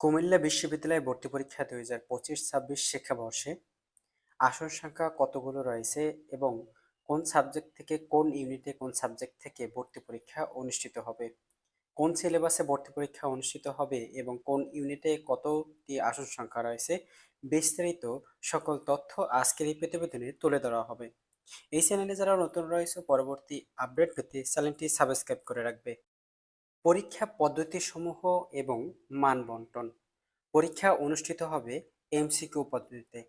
কুমিল্লা বিশ্ববিদ্যালয়ে ভর্তি পরীক্ষা দুই হাজার পঁচিশ ছাব্বিশ শিক্ষাবর্ষে আসন সংখ্যা কতগুলো রয়েছে এবং কোন সাবজেক্ট থেকে কোন ইউনিটে কোন সাবজেক্ট থেকে ভর্তি পরীক্ষা অনুষ্ঠিত হবে? কোন সিলেবাসে ভর্তি পরীক্ষা অনুষ্ঠিত হবে এবং কোন ইউনিটে কতটি আসন সংখ্যা রয়েছে? বিস্তারিত সকল তথ্য আজকের এই প্রতিবেদনে তুলে ধরা হবে। এই চ্যানেলে যারা নতুন রয়েছে, পরবর্তী আপডেট পেতে চ্যানেলটি সাবস্ক্রাইব করে রাখবে। পরীক্ষা পদ্ধতিসমূহ এবং মান বন্টন পরীক্ষা অনুষ্ঠিত হবে এমসিকিউ পদ্ধতিতে।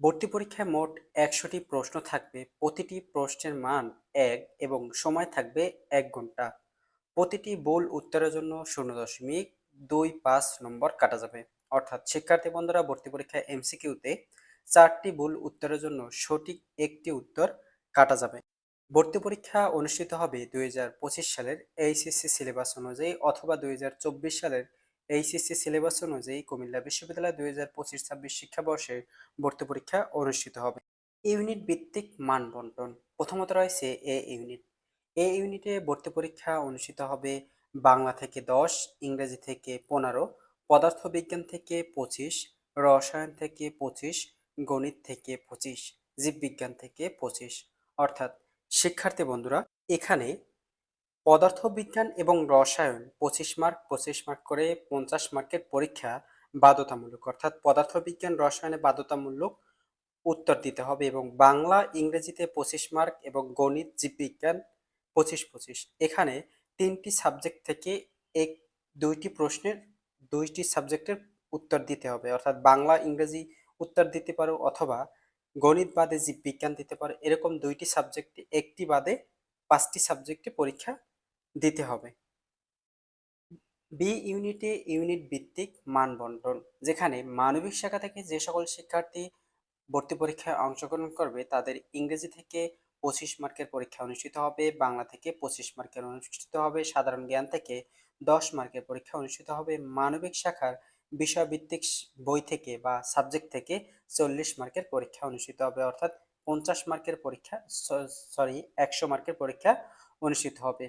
ভর্তি পরীক্ষায় মোট একশোটি প্রশ্ন থাকবে, প্রতিটি প্রশ্নের মান এক এবং সময় থাকবে এক ঘণ্টা। প্রতিটি বোল উত্তরের জন্য শূন্য দশমিক দুই পাঁচ নম্বর কাটা যাবে। অর্থাৎ শিক্ষার্থী বন্ধুরা ভর্তি পরীক্ষায় এমসিকিউতে চারটি ভুল উত্তরের জন্য সঠিক একটি উত্তর কাটা যাবে। ভর্তি পরীক্ষা অনুষ্ঠিত হবে দু হাজার পঁচিশ সালের এইচএসসি সিলেবাস অনুযায়ী অথবা দুই হাজার চব্বিশ সালের এইচএসসি সিলেবাস অনুযায়ী কুমিল্লা বিশ্ববিদ্যালয় দুই হাজার পঁচিশ ছাব্বিশ শিক্ষাবর্ষে ভর্তি পরীক্ষা অনুষ্ঠিত হবে। ইউনিট ভিত্তিক মান বন্টন প্রথমত রয়েছে এ ইউনিট। এ ইউনিটে ভর্তি পরীক্ষা অনুষ্ঠিত হবে বাংলা থেকে দশ, ইংরেজি থেকে পনেরো, পদার্থবিজ্ঞান থেকে পঁচিশ, রসায়ন থেকে পঁচিশ, গণিত থেকে পঁচিশ, জীববিজ্ঞান থেকে পঁচিশ। অর্থাৎ শিক্ষার্থী বন্ধুরা, এখানে পদার্থবিজ্ঞান এবং রসায়ন পঁচিশ মার্ক পঁচিশ মার্ক করে পঞ্চাশ মার্কের পরীক্ষা বাধ্যতামূলক, অর্থাৎ পদার্থবিজ্ঞান, রসায়নে বাধ্যতামূলক উত্তর দিতে হবে এবং বাংলা, ইংরেজিতে পঁচিশ মার্ক এবং গণিত, জীববিজ্ঞান পঁচিশ পঁচিশ। এখানে তিনটি সাবজেক্ট থেকে এক, দুইটি প্রশ্নের দুইটি সাবজেক্টের উত্তর দিতে হবে, অর্থাৎ বাংলা, ইংরেজি উত্তর দিতে পারো অথবা গণিত বাদে জীববিজ্ঞান দিতে পারো, এরকম দুইটি সাবজেক্টে একটি বাদে পাঁচটি সাবজেক্টে পরীক্ষা দিতে হবে। বি ইউনিটে ইউনিট ভিত্তিক মান বন্টন যেখানে মানবিক শাখা থেকে যে সকল শিক্ষার্থী ভর্তি পরীক্ষায় অংশগ্রহণ করবে, তাদের ইংরেজি থেকে পঁচিশ মার্কের পরীক্ষা অনুষ্ঠিত হবে, বাংলা থেকে পঁচিশ মার্কের অনুষ্ঠিত হবে, সাধারণ জ্ঞান থেকে দশ মার্কের পরীক্ষা অনুষ্ঠিত হবে। মানবিক শাখার বিষয়ভিত্তিক বই থেকে বা সাবজেক্ট থেকে চল্লিশ মার্কের পরীক্ষা অনুষ্ঠিত হবে, অর্থাৎ পঞ্চাশ মার্কের পরীক্ষা সরি একশো মার্কের পরীক্ষা অনুষ্ঠিত হবে।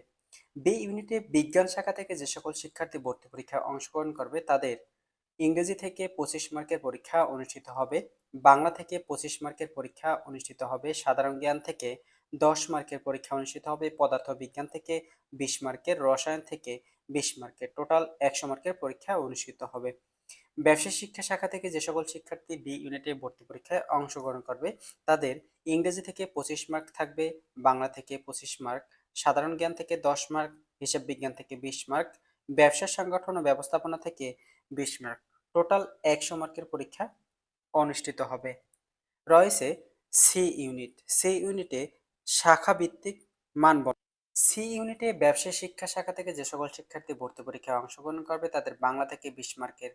বি ইউনিটে বিজ্ঞান শাখা থেকে যে সকল শিক্ষার্থী ভর্তি পরীক্ষায় অংশগ্রহণ করবে, তাদের ইংরেজি থেকে পঁচিশ মার্কের পরীক্ষা অনুষ্ঠিত হবে, বাংলা থেকে পঁচিশ মার্কের পরীক্ষা অনুষ্ঠিত হবে, সাধারণ জ্ঞান থেকে দশ মার্কের পরীক্ষা অনুষ্ঠিত হবে পদার্থ বিজ্ঞান থেকে বিশ মার্কের, রসায়ন থেকে বিশ মার্কের, টোটাল একশো মার্কের পরীক্ষা অনুষ্ঠিত হবে। ব্যবসা শিক্ষা শাখা থেকে যে সকল শিক্ষার্থী বি ইউনিটে ভর্তি পরীক্ষায় অংশগ্রহণ করবে, তাদের ইংরেজি থেকে পঁচিশ মার্ক থাকবে, বাংলা থেকে পঁচিশ মার্ক সাধারণ জ্ঞান থেকে দশ মার্ক হিসাব বিজ্ঞান থেকে বিশ মার্ক ব্যবসা সংগঠন ও ব্যবস্থাপনা থেকে বিশ মার্ক টোটাল একশো মার্কের পরীক্ষা অনুষ্ঠিত হবে। রয়েছে সি ইউনিট সি ইউনিটে শাখা ভিত্তিক মানবন্ধন সি ইউনিটে ব্যবসায় শিক্ষা শাখা থেকে যে সকল শিক্ষার্থী ভর্তি পরীক্ষায় অংশগ্রহণ করবে, তাদের বাংলা থেকে বিশ মার্কের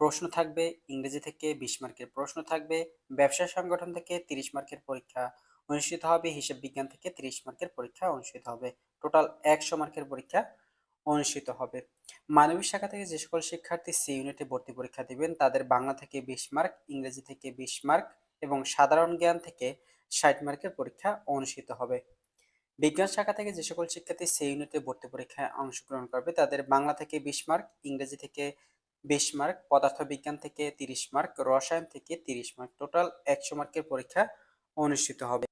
প্রশ্ন থাকবে, ইংরেজি থেকে বিশ মার্কের প্রশ্ন থাকবে, ব্যবসা সংগঠন থেকে তিরিশ মার্কের পরীক্ষা অনুষ্ঠিত হবে, হিসাব বিজ্ঞান থেকে তিরিশ মার্কের পরীক্ষা অনুষ্ঠিত হবে। টোটাল একশো মার্কের পরীক্ষা অনুষ্ঠিত হবে। মানবিক শাখা থেকে যে সকল শিক্ষার্থী সি ইউনিটে ভর্তি পরীক্ষা দিবেন, তাদের বাংলা থেকে বিশ মার্ক, ইংরেজি থেকে বিশ মার্ক এবং সাধারণ জ্ঞান থেকে ষাট মার্কের পরীক্ষা অনুষ্ঠিত হবে। বিজ্ঞান শাখা থেকে যে সকল শিক্ষার্থী সি ইউনিটে ভর্তি পরীক্ষায় অংশগ্রহণ করবে, তাদের বাংলা থেকে বিশ মার্ক, ইংরেজি থেকে বিশ মার্ক, পদার্থবিজ্ঞান থেকে তিরিশ মার্ক, রসায়ন থেকে তিরিশ মার্ক। টোটাল একশো মার্কের পরীক্ষা অনুষ্ঠিত হবে।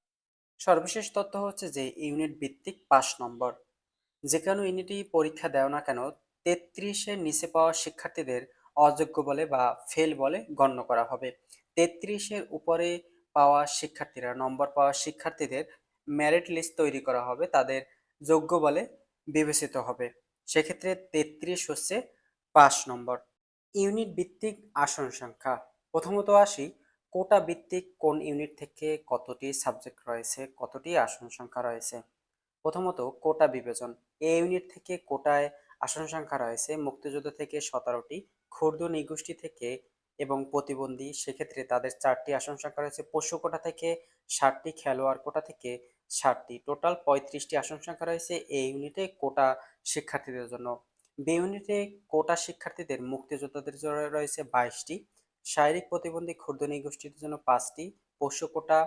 সর্বশেষ তথ্য হচ্ছে যে, ইউনিট ভিত্তিক পাঁচ নম্বর। যে কোনো ইউনিটই পরীক্ষা দেও না কেন, তেত্রিশের নিচে পাওয়া শিক্ষার্থীদের অযোগ্য বলে বা ফেল বলে গণ্য করা হবে। তেত্রিশের উপরে পাওয়া শিক্ষার্থীরা, নম্বর পাওয়া শিক্ষার্থীদের ম্যারিট লিস্ট তৈরি করা হবে, তাদের যোগ্য বলে বিবেচিত হবে। সেক্ষেত্রে তেত্রিশ হচ্ছে পাঁচ নম্বর। ইউনিট ভিত্তিক আসন সংখ্যা। প্রথমত আসি, কোটা ভিত্তিক কোন ইউনিট থেকে কতটি সাবজেক্ট রয়েছে, কতটি আসন সংখ্যা রয়েছে? প্রথমত কোটা বিভাজন, এ ইউনিট থেকে কোটায় আসন সংখ্যা রয়েছে, মুক্তিযুদ্ধ থেকে সতেরোটি, ক্ষুদ্র নিগোষ্ঠী থেকে এবং প্রতিবন্ধী, সেক্ষেত্রে তাদের চারটি আসন সংখ্যা রয়েছে পশু কোটা থেকে ষাটটি, খেলোয়াড় কোটা থেকে ষাটটি, টোটাল পঁয়ত্রিশটি আসন সংখ্যা রয়েছে এই ইউনিটে কোটা শিক্ষার্থীদের জন্য। বি ইউনিটে কোটা শিক্ষার্থীদের মুক্তিযোদ্ধাদের জন্য রয়েছে বাইশটি, শারীরিক প্রতিবন্ধী ক্ষুদ্র নিগোষ্ঠীদের জন্য পাঁচটি পশু কোটা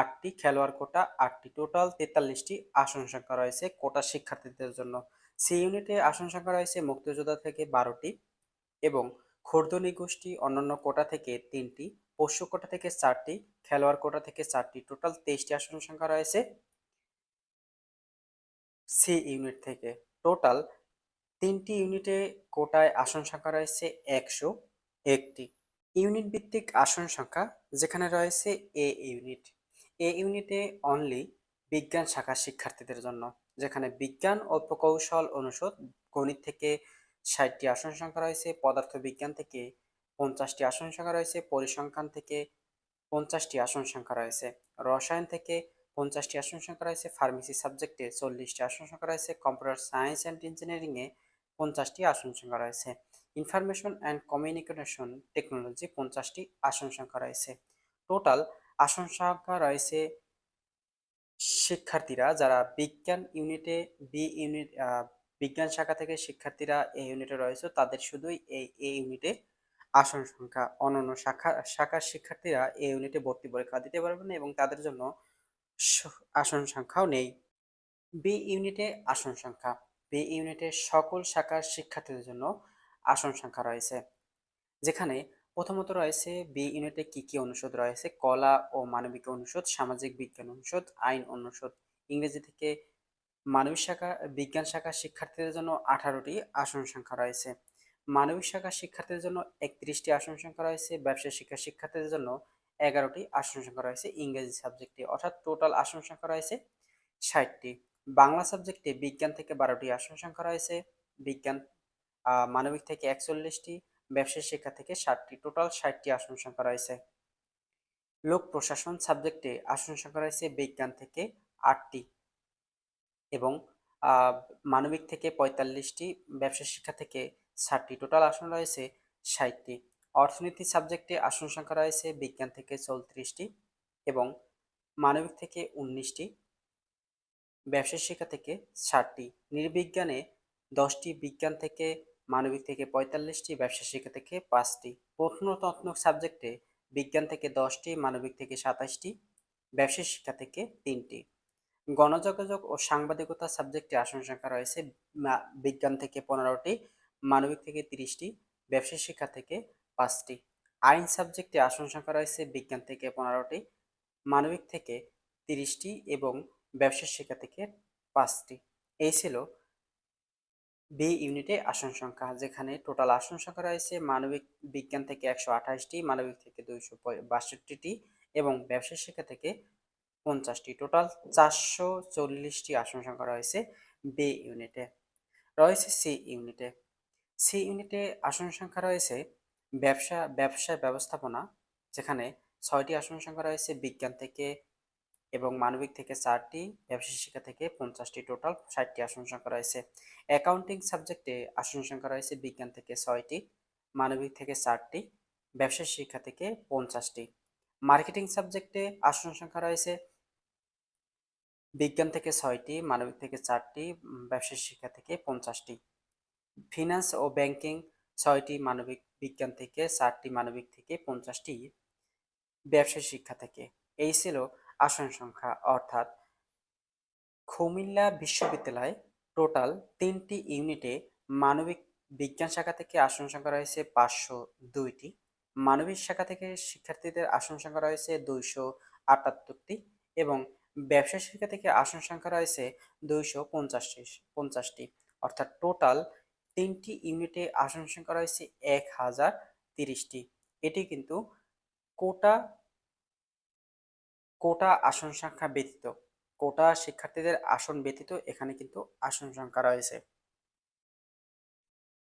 আটটি, খেলোয়াড় কোটা আটটি, টোটাল তেতাল্লিশটি আসন সংখ্যা রয়েছে কোটা শিক্ষার্থীদের জন্য। সি ইউনিটে আসন সংখ্যা রয়েছে মুক্তিযোদ্ধা থেকে বারোটি এবং খুর্দনি গোষ্ঠী অন্যান্য কোটা থেকে তিনটি পশু কোটা থেকে চারটি, খেলোয়াড় কোটা থেকে চারটি, টোটাল তেইশটি আসন সংখ্যা রয়েছে সি ইউনিট থেকে। টোটাল তিনটি ইউনিটে কোটায় আসন সংখ্যা রয়েছে একশো একটি। ইউনিট ভিত্তিক আসন সংখ্যা যেখানে রয়েছে এ ইউনিট। এ ইউনিটে অনলি বিজ্ঞান শাখার শিক্ষার্থীদের জন্য, যেখানে বিজ্ঞান ও প্রকৌশল অনুষদ গণিত থেকে ষাটটি আসন সংখ্যা রয়েছে পদার্থ বিজ্ঞান থেকে পঞ্চাশটি আসন সংখ্যা রয়েছে, পরিসংখ্যান থেকে পঞ্চাশটি আসন সংখ্যা রয়েছে, রসায়ন থেকে পঞ্চাশটি আসন সংখ্যা রয়েছে ফার্মেসি সাবজেক্টে চল্লিশটি আসন সংখ্যা রয়েছে কম্পিউটার সায়েন্স অ্যান্ড ইঞ্জিনিয়ারিংয়ে পঞ্চাশটি আসন সংখ্যা রয়েছে। ইনফরমেশন অ্যান্ড কমিউনিকেশন টেকনোলজি পঞ্চাশটি আসন সংখ্যা রয়েছে। টোটাল আসন সংখ্যা রয়েছে শিক্ষার্থীরা, যারা বিজ্ঞান ইউনিটে বি ইউনিট বিজ্ঞান শাখা থেকে শিক্ষার্থীরা এই ইউনিটে রয়েছে, তাদের শুধুই এই এ ইউনিটে আসন সংখ্যা। অন্যান্য শাখা, শাখার শিক্ষার্থীরা এই ইউনিটে ভর্তি পরীক্ষা দিতে পারবেন এবং তাদের জন্য আসন সংখ্যাও নেই। বি ইউনিটে আসন সংখ্যা। বি ইউনিটের সকল শাখার শিক্ষার্থীদের জন্য আসন সংখ্যা রয়েছে। যেখানে প্রথমত রয়েছে বি ইউনিটে কি কি অনুষদ রয়েছে? কলা ও মানবিক অনুষদ, সামাজিক বিজ্ঞান অনুষদ, আইন অনুষদ, ইংরেজি থেকে মানবিক শাখা, বিজ্ঞান শাখার শিক্ষার্থীদের জন্য আঠারোটি আসন সংখ্যা রয়েছে। মানবিক শাখার শিক্ষার্থীদের জন্য একত্রিশটি আসন সংখ্যা রয়েছে। ব্যবসায় শিক্ষা শিক্ষার্থীদের জন্য এগারোটি আসন সংখ্যা রয়েছে। ইংরেজি সাবজেক্টে অর্থাৎ টোটাল আসন সংখ্যা রয়েছে ষাটটি। বাংলা সাবজেক্টে বিজ্ঞান থেকে বারোটি আসন সংখ্যা রয়েছে। বিজ্ঞান মানবিক থেকে একচল্লিশটি, ব্যবসায় শিক্ষা থেকে ষাটটি, টোটাল ষাটটি আসন সংখ্যা রয়েছে। লোক প্রশাসন সাবজেক্টে আসন সংখ্যা রয়েছে বিজ্ঞান থেকে আটটি এবং মানবিক থেকে পঁয়তাল্লিশটি ব্যবসা শিক্ষা থেকে ষাটটি, টোটাল আসন রয়েছে ষাটটি। অর্থনীতি সাবজেক্টে আসন সংখ্যা রয়েছে বিজ্ঞান থেকে চৌত্রিশটি এবং মানবিক থেকে উনিশটি। ব্যবসা শিক্ষা থেকে ষাটটি, নির্বিজ্ঞানে দশটি, বিজ্ঞান থেকে মানবিক থেকে পঁয়তাল্লিশটি ব্যবসা শিক্ষা থেকে পাঁচটি। প্রত্নতত্ত্ব সাবজেক্টে বিজ্ঞান থেকে দশটি, মানবিক থেকে সাতাশটি ব্যবসা শিক্ষা থেকে তিনটি। গণযোগাযোগ ও সাংবাদিকতা সাবজেক্টে আসন সংখ্যা রয়েছে বিজ্ঞান থেকে পনেরোটি, মানবিক থেকে তিরিশটি ব্যবসা শিক্ষা থেকে পাঁচটি। আইন সাবজেক্টে আসন সংখ্যা রয়েছে, বিজ্ঞান থেকে পনেরোটি, মানবিক থেকে তিরিশটি এবং ব্যবসা শিক্ষা থেকে পাঁচটি। এই ছিল বি ইউনিটে আসন সংখ্যা, যেখানে টোটাল আসন সংখ্যা রয়েছে মানবিক বিজ্ঞান থেকে একশো আঠাশটি, মানবিক থেকে দুইশো বাষট্টিটি এবং ব্যবসা শিক্ষা থেকে পঞ্চাশটি। টোটাল চারশো চল্লিশটি আসন সংখ্যা রয়েছে বি ইউনিটে রয়েছে সি ইউনিটে সি ইউনিটে আসন সংখ্যা রয়েছে ব্যবসা ব্যবসা ব্যবস্থাপনা, যেখানে ছয়টি আসন সংখ্যা রয়েছে বিজ্ঞান থেকে এবং মানবিক থেকে চারটি, ব্যবসা শিক্ষা থেকে পঞ্চাশটি টোটাল ষাটটি আসন সংখ্যা রয়েছে। অ্যাকাউন্টিং সাবজেক্টে আসন সংখ্যা রয়েছে বিজ্ঞান থেকে ছয়টি, মানবিক থেকে চারটি, ব্যবসা শিক্ষা থেকে পঞ্চাশটি। মার্কেটিং সাবজেক্টে আসন সংখ্যা রয়েছে বিজ্ঞান থেকে ছয়টি, মানবিক থেকে চারটি ব্যবসা শিক্ষা থেকে পঞ্চাশটি। ফিনান্স ও ব্যাংকিং ছয়টি, মানবিক বিজ্ঞান থেকে চারটি, মানবিক থেকে পঞ্চাশটি, ব্যবসা শিক্ষা থেকে। এই ছিল আসন সংখ্যা অর্থাৎ কুমিল্লা বিশ্ববিদ্যালয় টোটাল তিনটি ইউনিটে মানবিক বিজ্ঞান শাখা থেকে আসন সংখ্যা রয়েছে পাঁচশো দুইটি। মানবিক শাখা থেকে শিক্ষার্থীদের আসন সংখ্যা রয়েছে দুইশো আটাত্তরটি এবং ব্যবসা শিক্ষা থেকে আসন সংখ্যা রয়েছে দুইশো পঞ্চাশটি পঞ্চাশটি। অর্থাৎ টোটাল তিনটি ইউনিটে আসন সংখ্যা রয়েছে এক হাজার তিরিশটি। এটি কিন্তু কোটা কোটা আসন সংখ্যা ব্যতীত। কোটা শিক্ষার্থীদের আসন ব্যতীত এখানে কিন্তু আসন সংখ্যা রয়েছে।